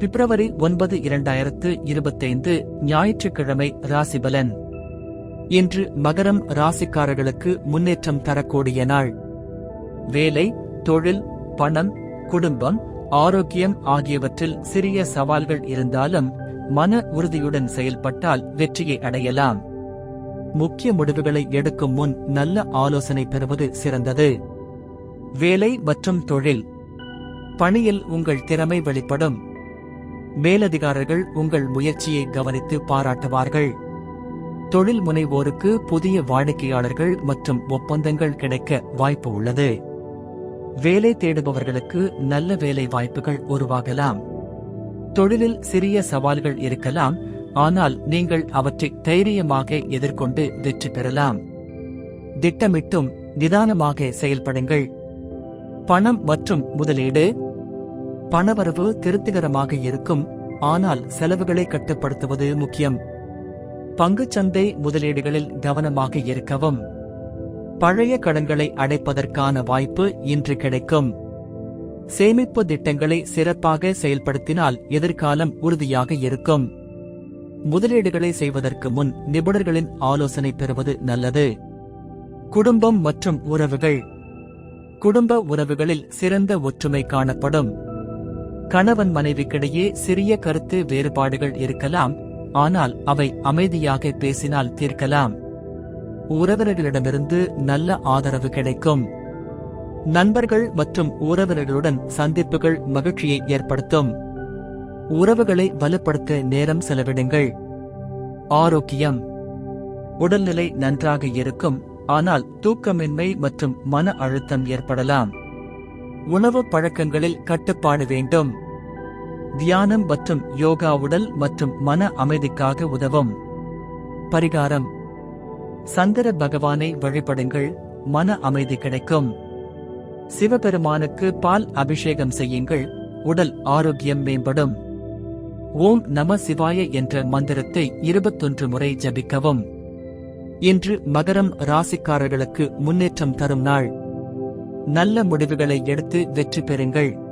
பிப்ரவரி ஒன்பது இரண்டாயிரத்து இருபத்தைந்து ஞாயிற்றுக்கிழமை ராசிபலன். இன்று மகரம் ராசிக்காரர்களுக்கு முன்னேற்றம் தரக்கூடிய நாள். வேலை தொழில் பணம் குடும்பம் ஆரோக்கியம் ஆகியவற்றில் சிறிய சவால்கள் இருந்தாலும் மன உறுதியுடன் செயல்பட்டால் வெற்றியை அடையலாம். முக்கிய முடிவுகளை எடுக்கும் முன் நல்ல ஆலோசனை பெறுவது சிறந்தது. வேலை மற்றும் தொழில். பணியில் உங்கள் திறமை வெளிப்படும். மேலதிகாரிகள் உங்கள் முயற்சியை கவனித்து பாராட்டுவார்கள். தொழில் முனைவோருக்கு புதிய வாடிக்கையாளர்கள் மற்றும் ஒப்பந்தங்கள் கிடைக்க வாய்ப்பு உள்ளது. வேலை தேடுபவர்களுக்கு நல்ல வேலை வாய்ப்புகள் உருவாகலாம். தொழிலில் சிறிய சவால்கள் இருக்கலாம் ஆனால் நீங்கள் அவற்றை தைரியமாக எதிர்கொண்டு வெற்றி பெறலாம். திட்டமிட்டும் நிதானமாக செயல்படுங்கள். பணம் மற்றும் முதலீடு பணவரவு திருப்திகரமாக இருக்கும். ஆனால் செலவுகளை கட்டுப்படுத்துவது முக்கியம். பங்குச்சந்தை முதலீடுகளில் கவனமாக இருக்கவும். பழைய கடன்களை அடைப்பதற்கான வாய்ப்பு இன்று கிடைக்கும். சேமிப்பு திட்டங்களை சிறப்பாக செயல்படுத்தினால் எதிர்காலம் உறுதியாக இருக்கும். முதலீடுகளை செய்வதற்கு முன் நிபுணர்களின் ஆலோசனை பெறுவது நல்லது. குடும்பம் மற்றும் உறவுகள். குடும்ப உறவுகளில் சிறந்த ஒற்றுமை காணப்படும். கணவன் மனைவிக்கிடையே சிறிய கருத்து வேறுபாடுகள் இருக்கலாம் ஆனால் அவை அமைதியாக பேசினால் தீர்க்கலாம். உறவினர்களிடமிருந்து நல்ல ஆதரவு கிடைக்கும். நண்பர்கள் மற்றும் உறவினர்களுடன் சந்திப்புகள் மகிழ்ச்சியை ஏற்படுத்தும். உறவுகளை வலுப்படுத்த நேரம் செலவிடுங்கள். ஆரோக்கியம். உடல்நிலை நன்றாக இருக்கும் ஆனால் தூக்கமின்மை மற்றும் மன அழுத்தம் ஏற்படலாம். உணவு பழக்கங்களில் கட்டுப்பாடு வேண்டும். தியானம் மற்றும் யோகா உடல் மற்றும் மன அமைதிக்காக உதவும். பரிகாரம். சந்திர பகவானை வழிபடுங்கள் மன அமைதி கிடைக்கும். சிவபெருமானுக்கு பால் அபிஷேகம் செய்யுங்கள் உடல் ஆரோக்கியம் மேம்படும். ஓம் நம சிவாய என்ற மந்திரத்தை இருபத்தொன்று முறை ஜபிக்கவும். இன்று மகரம் ராசிக்காரர்களுக்கு முன்னேற்றம் தரும் நாள். நல்ல முடிவுகளை எடுத்து வெற்றி பெறுங்கள்.